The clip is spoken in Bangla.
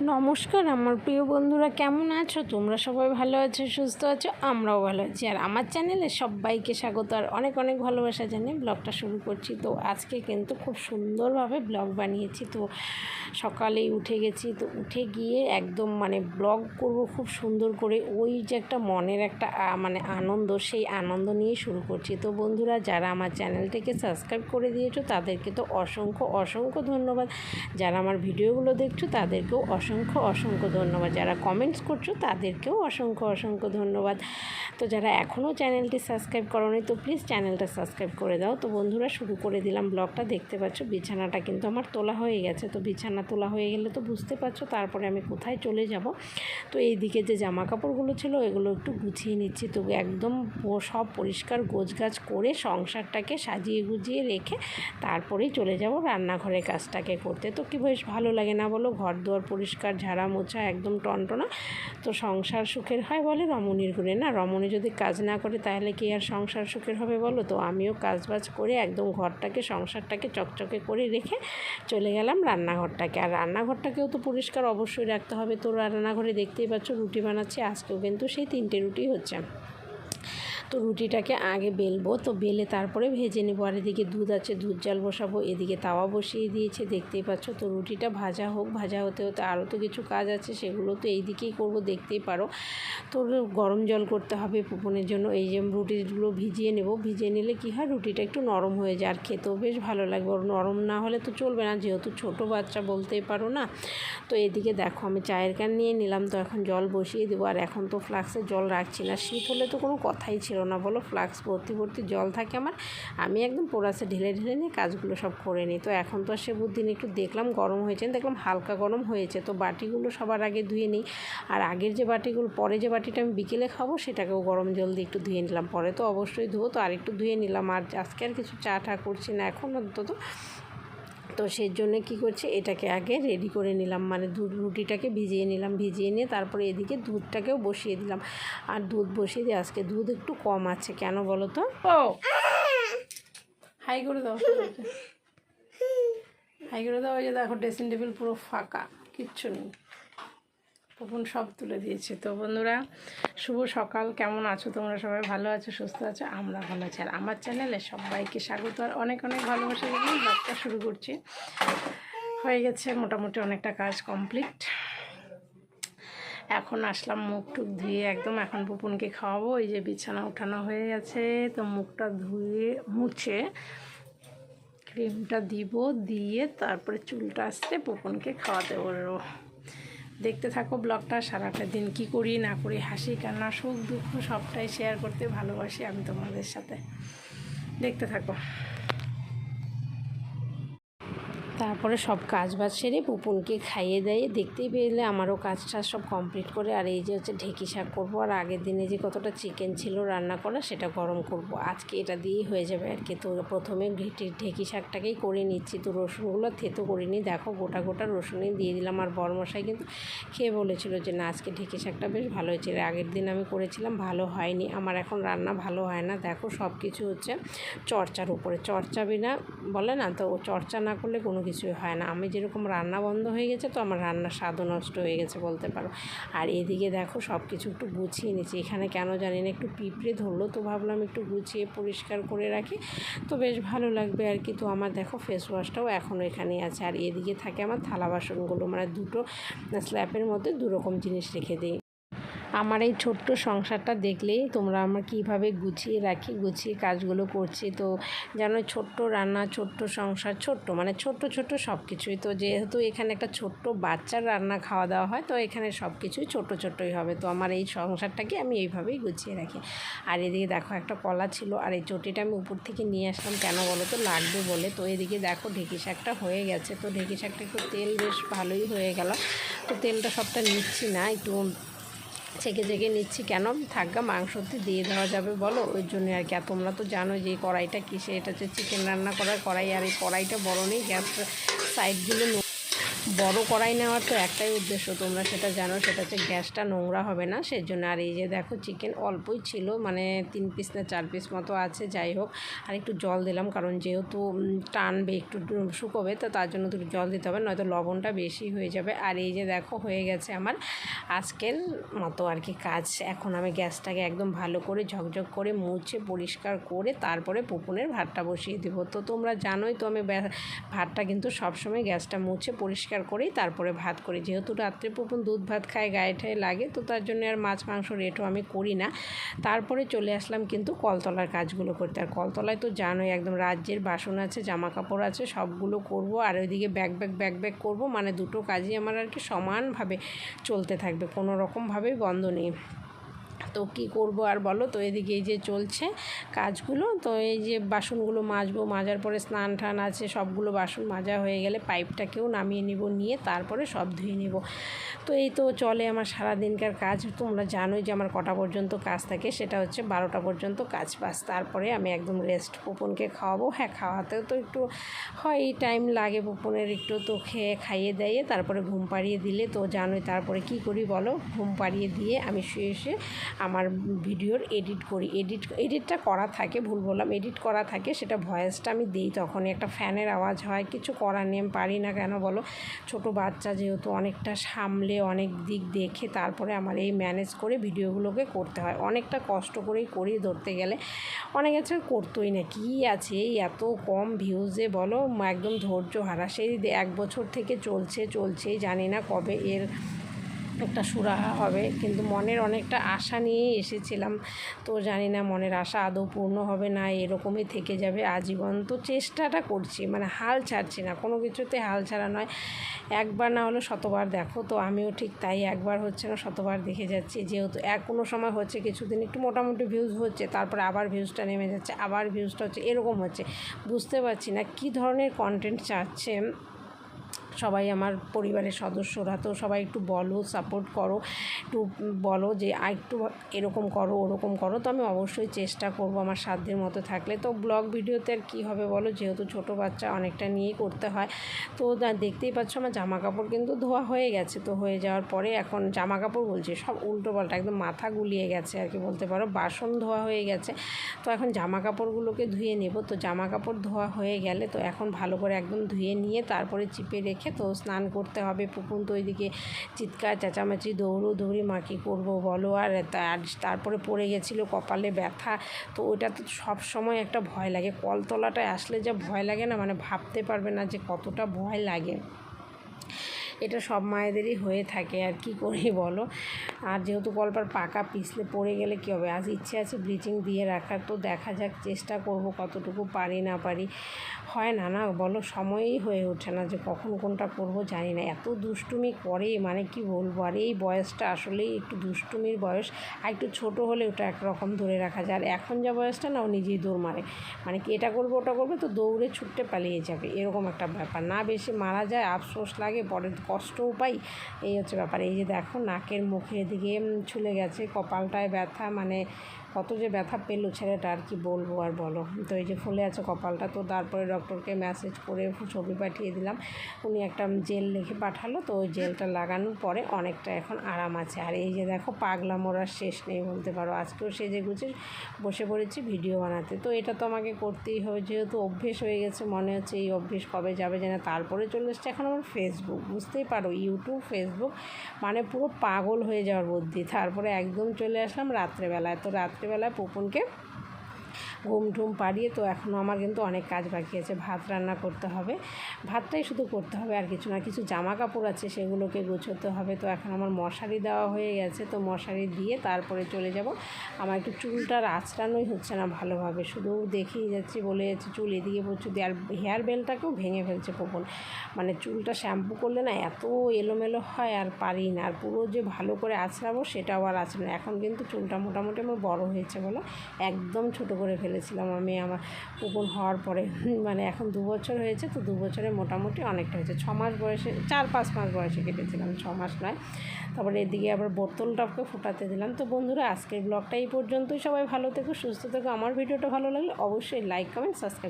নমস্কার, আমার প্রিয় বন্ধুরা, কেমন আছো? তোমরা সবাই ভালো আছো, সুস্থ আছো? আমরাও ভালো আছি। আর আমার চ্যানেলে সবাইকে স্বাগত, আর অনেক অনেক ভালোবাসা জানিয়ে ব্লগটা শুরু করছি। তো আজকে কিন্তু খুব সুন্দরভাবে ব্লগ বানিয়েছি। তো সকালেই উঠে গেছি। তো উঠে গিয়ে একদম মানে ব্লগ করব খুব সুন্দর করে। ওই যে একটা মনের একটা মানে আনন্দ, সেই আনন্দ নিয়ে শুরু করছি। তো বন্ধুরা, যারা আমার চ্যানেলটিকে সাবস্ক্রাইব করে দিয়েছ, তাদেরকে তো অসংখ্য অসংখ্য ধন্যবাদ। যারা আমার ভিডিওগুলো দেখছ, তাদেরকেও অসংখ্য অসংখ্য অসংখ্য ধন্যবাদ। যারা কমেন্টস করছ, তাদেরকেও অসংখ্য অসংখ্য ধন্যবাদ। তো যারা এখনও চ্যানেলটি সাবস্ক্রাইব করোনি, তো প্লিজ চ্যানেলটা সাবস্ক্রাইব করে দাও। তো বন্ধুরা, শুরু করে দিলাম ব্লগটা। দেখতে পাচ্ছ, বিছানাটা কিন্তু আমার তোলা হয়ে গেছে। তো বিছানা তোলা হয়ে গেলে তো বুঝতে পারছ, তারপরে আমি কোথায় চলে যাব। তো এই দিকে যে জামা কাপড়গুলো ছিল, এগুলো একটু গুছিয়ে নিচ্ছি। তো একদম সব পরিষ্কার গোছগাছ করে সংসারটাকে সাজিয়ে গুজিয়ে রেখে তারপরেই চলে যাব রান্নাঘরের কাজটাকে করতে। তো কি বেশ ভালো লাগে না বলো? ঘর দুয়ার পরিষ্কার ঝাড়া মোছা একদম টনটনা। তো সংসার সুখের হয় বলে রমণীর গুণে না? রমণী যদি কাজ না করে তাহলে কি আর সংসার সুখের হবে বলো তো? আমিও কাজবাজ করে একদম ঘরটাকে, সংসারটাকে চকচকে করে রেখে চলে গেলাম রান্নাঘরটাকে। আর রান্নাঘরটাকেও তো পরিষ্কার অবশ্যই রাখতে হবে। তো রান্নাঘরে দেখতেই পাচ্ছ রুটি বানাচ্ছি, আজকেও কিন্তু সেই তিনটে রুটি হচ্ছে। তো রুটিটাকে আগে বেলবো। তো বেলে তারপরে ভেজে নেব। আর এদিকে দুধ আছে, দুধ জাল বসাবো। এদিকে তাওয়া বসিয়ে দিয়েছে, দেখতেই পাচ্ছ। তো রুটিটা ভাজা হোক, ভাজা হতে হতে আরও তো কিছু কাজ আছে, সেগুলো তো এই দিকেই করব, দেখতেই পারো। তো গরম জল করতে হবে পুপনের জন্য। এই যে রুটিগুলো ভিজিয়ে নেব। ভিজিয়ে নিলে কি হয়? রুটিটা একটু নরম হয়ে যায়। আর খেতেও বেশ ভালো লাগবে। নরম না হলে তো চলবে না। যেহেতু ছোট বাচ্চা বলতেই পারো না। তো এদিকে দেখো, আমি চায়ের ক্যান নিয়ে নিলাম। তো এখন জল বসিয়ে দেবো। আর এখন তো ফ্লাক্সে জল রাখছি না। শীত হলে তো কোনো কথাই ছিল না, বলো ফ্লাক্স ভর্তি ভর্তি জল থাকে আমার। আমি একদম পোড়াসে ঢেলে ঢেলে নিয়ে কাজগুলো সব করে নিই। তো এখন তো আর সে বুদ্ধিন একটু দেখলাম গরম হয়েছে, দেখলাম হালকা গরম হয়েছে। তো বাটিগুলো সবার আগে ধুয়ে নিই। আর আগের যে বাটিগুলো, পরে যে বাটিটা আমি বিকেলে খাব, সেটাকেও গরম জল দিয়ে একটু ধুয়ে নিলাম। পরে তো অবশ্যই ধুবো, তো আরেকটু ধুয়ে নিলাম। আর আজকে আর কিছু চা টা করছি না, এখন অন্তত তো সেই জন্য কি করছে, এটাকে আগে রেডি করে নিলাম। মানে দুধ, রুটিটাকে ভিজিয়ে নিলাম, ভিজিয়ে নিয়ে তারপরে এদিকে দুধটাকেও বসিয়ে দিলাম। আর দুধ বসিয়ে দিয়ে আজকে দুধ একটু কম আছে, কেন বলো তো? ও। হাই করে দাও। হাই করে দাও ওই যে দেখো ড্রেসিং টেবিল পুরো ফাঁকা, কিচ্ছু নেই। তখন সব তুলে দিয়েছে। তো বন্ধুরা শুভ সকাল, কেমন আছো? তোমরা সবাই ভালো আছো, সুস্থ আছো? আমরা ভালো আছি। আর আমার চ্যানেলে সবাইকে স্বাগত। আর অনেক অনেক ভালোবাসা জানিয়ে ব্লগটা শুরু করছি। হয়ে গেছে মোটামুটি অনেকটা কাজ কমপ্লিট। এখন আসলাম মুখ টুক ধুয়ে, একদম এখন পুপুনকে খাওয়াবো। এই যে বিছানা উঠানো হয়ে গেছে, তো মুখটা ধুয়ে, মুছে ক্রিমটা দিব, দিয়ে তারপরে চুলটা আসতে পুপনকে খাওয়াতে বলব। দেখতে থাকো ব্লগটা, সারাটা দিন কি করি, না করি, হাসি, কান্না, সুখ, দুঃখ, সবটাই শেয়ার করতে ভালোবাসি আমি তোমাদের সাথে। দেখতে থাকো। তারপরে সব কাজ বাজ সেরে পুপুনকে খাইয়ে দেয়। দেখতেই পেলে আমারও কাজ টাজ সব কমপ্লিট করে, আর এই যে হচ্ছে ঢেঁকি শাক করব, আর আগের দিনে যে কতটা চিকেন ছিল রান্না করা সেটা গরম করব। আজকে এটা দিয়েই হয়ে যাবে আর কি তো প্রথমে ঢেকি শাকটাকেই করে নিচ্ছি। তো রসুনগুলো থেতো করিনি। দেখো গোটা গোটা রসুনই দিয়ে দিলাম। আর বরমশাই কিন্তু খেয়ে বলেছিল যে, না, আজকে ঢেঁকি শাকটা বেশ ভালো হয়েছে। আগের দিন আমি করেছিলাম, ভালো হয়নি। আমার এখন রান্না ভালো হয় না। দেখো সব কিছু হচ্ছে চর্চার উপরে। চর্চা বিনা বলে না, তো চর্চা না করলে কোনো কিছুই হয় না। আমি যেরকম রান্না বন্ধ হয়ে গেছে তো আমার রান্নার স্বাদও নষ্ট হয়ে গেছে বলতে পারো। আর এদিকে দেখো সব কিছু একটু গুছিয়ে নিচ্ছি এখানে কেন জানি না একটু পিঁপড়ে ধরলো তো ভাবলাম একটু গুছিয়ে পরিষ্কার করে রাখি। তো বেশ ভালো লাগবে আর কি। তো আমার দেখো ফেস ওয়াশটাও এখনও এখানেই আছে। আর এদিকে থাকে আমার থালা বাসনগুলো। মানে দুটো স্ল্যাপের মধ্যে দুরকম জিনিস রেখে দিই। আমার এই ছোট্ট সংসারটা দেখলেই তোমরা আমার কীভাবে গুছিয়ে রাখি, গুছিয়ে কাজগুলো করছি। তো যেন ছোট্ট রান্না, ছোট্ট সংসার, ছোট্ট মানে ছোট্ট ছোট্ট সব কিছুই তো যেহেতু এখানে একটা ছোট্ট বাচ্চার রান্না খাওয়া দাওয়া হয়, তো এখানে সব কিছুই ছোট ছোটই হবে। তো আমার এই সংসারটাকে আমি এইভাবেই গুছিয়ে রাখি। আর এদিকে দেখো একটা কলা ছিল, আর এই চটিটা আমি উপর থেকে নিয়ে আসলাম। কেন বলো তো? লাগবে বলে। তো এদিকে দেখো ঢেকি শাকটা হয়ে গেছে। তো ঢেকি শাকটা একটু তেল বেশ ভালোই হয়ে গেল। তো তেলটা সবটা নিচ্ছি না, একটু ছেঁকে ছেঁকে নিচ্ছি কেন? থাকা মাংসতে দিয়ে দেওয়া যাবে, বলো। ওই জন্য আর কি। আর তোমরা তো জানো যে এই কড়াইটা কিসে এটা হচ্ছে চিকেন রান্না করার কড়াই। আর এই কড়াইটা বড় নেই গ্যাস সাইডগুলো বড় কড়াই নেওয়ার তো একটাই উদ্দেশ্য, তোমরা সেটা জানো, সেটা হচ্ছে গ্যাসটা নোংরা হবে না সেই জন্য আর এই যে দেখো চিকেন অল্পই ছিল মানে তিন পিস না চার পিস মতো আছে, যাই হোক, আর একটু জল দিলাম, কারণ যেহেতু টানবে, একটু শুকোবে, তো তার জন্য একটু জল দিতে হবে, নয়তো লবণটা বেশি হয়ে যাবে, আর এই যে দেখো হয়ে গেছে আমার আজকের মতো আর কি কাজ, এখন আমি গ্যাসটাকে একদম ভালো করে ঝকঝক করে মুছে, পরিষ্কার করে তারপরে পুপুনের ভাতটা বসিয়ে দেবো, তো তোমরা জানোই তো আমি ভাতটা কিন্তু সবসময় গ্যাসটা মুছে, পরিষ্কার করেই তারপরে ভাত করি। যেহেতু রাত্রে প্রথম দুধ ভাত খায়, গায়ে ঠায়ে লাগে, তো তার জন্য আর মাছ, মাংস রেটও আমি করি না। তারপরে চলে আসলাম কিন্তু কলতলার কাজগুলো করতে। আর কলতলায় তো জানোই একদম রাজ্যের বাসন আছে জামা কাপড় আছে, সবগুলো করব। আর ওইদিকে ব্যাগ ব্যাগ ব্যাগ ব্যাগ করব। মানে দুটো কাজই আমার আর কি সমানভাবে চলতে থাকবে। কোনো রকমভাবেই বন্ধ নেই। তো কি করব আর বলো? তো এদিকে এই যে চলছে কাজগুলো, তো এই যে বাসনগুলো মাজবো, মাজার পরে স্নান টান আছে, সবগুলো বাসন মাজা হয়ে গেলে পাইপটাকেও নামিয়ে নিব, নিয়ে তারপরে সব ধুয়ে নেব। তো এই তো চলে আমার সারা দিনকার কাজ। তোমরা জানোই যে আমার কটা পর্যন্ত কাজ থাকে, সেটা হচ্ছে বারোটা পর্যন্ত কাজ পাস তারপরে আমি একদম রেস্ট পুপনকে খাওয়াবো। হ্যাঁ খাওয়াতেও তো একটু হয় টাইম লাগে পুপনের একটু, তো খেয়ে খাইয়ে দেয়ে তারপরে ঘুম পাড়িয়ে দিলে। তো জানোই তারপরে কি করি বলো? ঘুম পাড়িয়ে দিয়ে আমি শুয়ে শুয়ে আমার ভিডিওর এডিট করি। এডিট, এডিটটা করা থাকে, ভুল বললাম, এডিট করা থাকে, সেটা ভয়েসটা আমি দিই তখনই। একটা ফ্যানের আওয়াজ হয়, কিছু করার নিয়ম পারি না কেন বলো? ছোট বাচ্চা যেহেতু অনেকটা সামলে, অনেক দিক দেখে তারপরে আমার এই ম্যানেজ করে ভিডিওগুলোকে করতে হয়। অনেকটা কষ্ট করেই করি ধরতে গেলে। অনেক আছে, করতোই না, কী আছে? এই এত কম ভিউজে বলো, একদম ধৈর্য হারা। সেই এক বছর থেকে চলছে, চলছেই, জানি না কবে এর একটা সুরাহা হবে। কিন্তু মনের অনেকটা আশা নিয়েই এসেছিলাম। তো জানি না মনের আশা আদৌ পূর্ণ হবে না, এরকমই থেকে যাবে। আজীবন তো চেষ্টাটা করছি মানে হাল ছাড়ছি না। কোনো কিছুতে হাল ছাড়া নয়। একবার না হলে শতবার দেখো। তো আমিও ঠিক তাই একবার হচ্ছে না, শতবার দেখে যাচ্ছি। যেহেতু এক কোনো সময় হচ্ছে কিছুদিন একটু মোটামুটি ভিউজ হচ্ছে, তারপর আবার ভিউজটা নেমে যাচ্ছে, আবার ভিউজটা হচ্ছে, এরকম হচ্ছে। বুঝতে পারছি না কী ধরনের কন্টেন্ট চাচ্ছে। সবাই আমার পরিবারের সদস্যরা, তো সবাই একটু বলো সাপোর্ট করো, একটু বলো যে একটু এরকম করো, ওরকম করো। তো আমি অবশ্যই চেষ্টা করব আমার সাধ্যের মতো থাকলে। তো ব্লগ ভিডিওতে আর কী হবে বলো? যেহেতু ছোট বাচ্চা, অনেকটা নিয়েই করতে হয়। তো দেখতেই পাচ্ছ আমার জামা কাপড় কিন্তু ধোয়া হয়ে গেছে। তো হয়ে যাওয়ার পরে এখন জামা কাপড় বলছি, সব উল্টো পাল্টা, একদম মাথা গুলিয়ে গেছে আর কি বলতে পারো। বাসন ধোয়া হয়ে গেছে। তো এখন জামা কাপড়গুলোকে ধুয়ে নেব। তো জামা কাপড় ধোয়া হয়ে গেলে তো এখন ভালো করে একদম ধুয়ে নিয়ে তারপরে চিপে রেখে রেখে তো স্নান করতে হবে। পুকুর তো ওইদিকে চিৎকার, চেঁচামেচি দৌড়ো দৌড়ি মা কী করব বলো? আর তারপরে পড়ে গেছিল কপালে ব্যথা। তো ওইটা তো সব সময় একটা ভয় লাগে। কলতলাটায় আসলে যা ভয় লাগে না মানে ভাবতে পারবে না যে কতটা ভয় লাগে। এটা সব মায়েদেরই হয়ে থাকে আর কি করি বলো? আর যেহেতু কলপার পাকা পিছলে পড়ে গেলে কী হবে? আজ ইচ্ছে আছে ব্লিচিং দিয়ে রাখার, তো দেখা যাক চেষ্টা করব কতটুকু পারি না পারি। হয় না না বলো? সময়ই হয়ে ওঠে না যে কখন কোনটা করব জানি না। এত দুষ্টুমি করে মানে কি বলব? আর এই বয়সটা আসলেই একটু দুষ্টুমির বয়স। আর একটু ছোটো হলে ওটা একরকম ধরে রাখা যায়। আর এখন যা বয়সটা, না ও নিজেই দৌড় মারে। মানে কি এটা করব, ওটা করবে, তো দৌড়ে ছুটতে পালিয়ে যাবে। এরকম একটা ব্যাপার। না বেশি মারা যায়, আফসোস লাগে পরে কষ্টও পাই এই হচ্ছে ব্যাপার। এই যে দেখো, নাকের মুখের দিকে ছুলে গেছে, কপালটায় ব্যথা মানে কত যে ব্যথা পেল ছেলেটা আর কি বলব আর বলো। তো এই যে ফুলে আছে কপালটা, তো তারপরে ডক্টরকে মেসেজ করে ছবি পাঠিয়ে দিলাম। উনি একটা জেল লিখে পাঠালো, তো ওই জেলটা লাগানোর পরে অনেকটা এখন আরাম আছে। আর এই যে দেখো পাগলা মোড়ার শেষ নেই বলতে পারো। আজকেও সেজে গুছে বসে পড়েছি ভিডিও বানাতে। তো এটা তো আমাকে করতেই হবে, যেহেতু অভ্যেস হয়ে গেছে, মনে হচ্ছে এই অভ্যেস কবে যাবে যেন তারপরে চলে এসছে এখন আমার ফেসবুক বুঝতেই পারো ইউটিউব ফেসবুক মানে পুরো পাগল হয়ে যাওয়ার বুদ্ধি। তারপরে একদম চলে আসলাম রাত্রেবেলায়। তো রাত্রে রাত্রিবেলায় পুপুনকে ঘুম ঠুম পাড়িয়ে তো এখনও আমার কিন্তু অনেক কাজ বাকি আছে। ভাত রান্না করতে হবে। ভাতটাই শুধু করতে হবে আর কিছু না। কিছু জামা কাপড় আছে সেগুলোকে গুছোতে হবে। তো এখন আমার মশারি দেওয়া হয়ে গেছে। তো মশারি দিয়ে তারপরে চলে যাব। আমার একটু চুলটার আঁচড়ানোই হচ্ছে না ভালোভাবে। শুধু দেখেই যাচ্ছি বলে যাচ্ছি চুল এদিকে দিয়ে। আর হেয়ার বেলটাকেও ভেঙে ফেলছে পপন মানে চুলটা শ্যাম্পু করলে না এত এলোমেলো হয় আর পারি না। আর পুরো যে ভালো করে আঁচড়াবো সেটাও আর আছে না এখন কিন্তু চুলটা মোটামুটি আমার বড় হয়েছে বলো একদম ছোটো করে ফেলেছিলাম আমি আমার পুকুর হওয়ার পরে। মানে এখন দু বছর হয়েছে, তো দু বছরে মোটামুটি অনেকটা হয়েছে। ছ মাস বয়সে, চার পাঁচ মাস বয়সে কেটেছিলাম, ছ মাস নয়। তারপরে এদিকে আবার বোতলটাকে ফোটাতে দিলাম। তো বন্ধুরা, আজকের ব্লগটা এই পর্যন্তই। সবাই ভালো থেকো, সুস্থ থেকো। আমার ভিডিওটা ভালো লাগলে অবশ্যই লাইক কমেন্ট সাবস্ক্রাইব